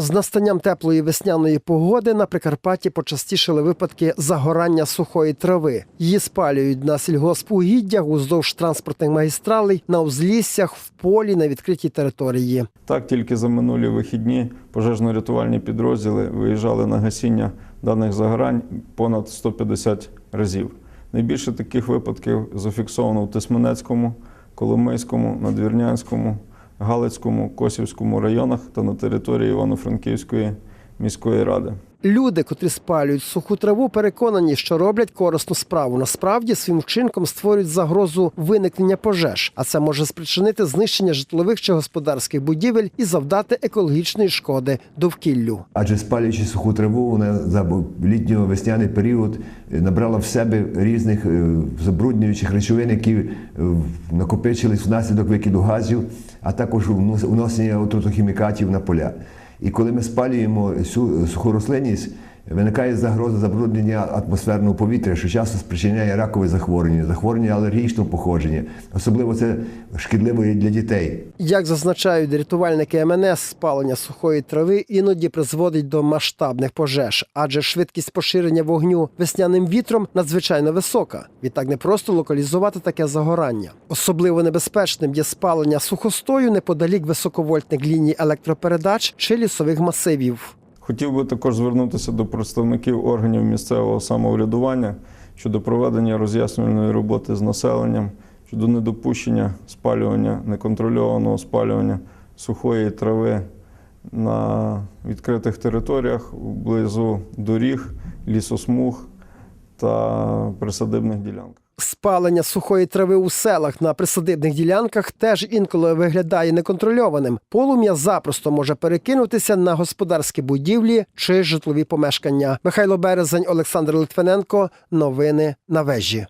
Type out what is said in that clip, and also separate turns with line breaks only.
З настанням теплої весняної погоди на Прикарпатті почастішили випадки загорання сухої трави. Її спалюють на сільгоспугіддях, уздовж транспортних магістралей, на узліссях, в полі, на відкритій території.
Так, тільки за минулі вихідні пожежно-рятувальні підрозділи виїжджали на гасіння даних загорань понад 150 разів. Найбільше таких випадків зафіксовано в Тисменецькому, Коломийському, Надвірнянському, Галицькому, Косівському районах та на території Івано-Франківської міської ради.
Люди, котрі спалюють суху траву, переконані, що роблять корисну справу. Насправді своїм вчинком створюють загрозу виникнення пожеж, а це може спричинити знищення житлових чи господарських будівель і завдати екологічної шкоди довкіллю.
Адже спалюючи суху траву, вона за літньо-весняний період е, набрала в себе різних е, забруднюючих речовин, які е, накопичились внаслідок викиду газів, а також внос- вносення отрутохімікатів на поля. І коли ми спалюємо цю суху рослинність, виникає загроза забруднення атмосферного повітря, що часто спричиняє ракові захворювання, захворювання алергічного походження. Особливо це шкідливо і для дітей.
Як зазначають рятувальники МНС, спалення сухої трави іноді призводить до масштабних пожеж, адже швидкість поширення вогню весняним вітром надзвичайно висока. Відтак не просто локалізувати таке загорання. Особливо небезпечним є спалення сухостою неподалік високовольтних ліній електропередач чи лісових масивів.
Хотів би також звернутися до представників органів місцевого самоврядування щодо проведення роз'яснювальної роботи з населенням щодо недопущення спалювання, неконтрольованого спалювання сухої трави на відкритих територіях вблизу доріг, лісосмуг та присадибних ділянках.
Спалення сухої трави у селах на присадибних ділянках теж інколи виглядає неконтрольованим. Полум'я запросто може перекинутися на господарські будівлі чи житлові помешкання. Михайло Березень, Олександр Литвиненко. Новини на вежі.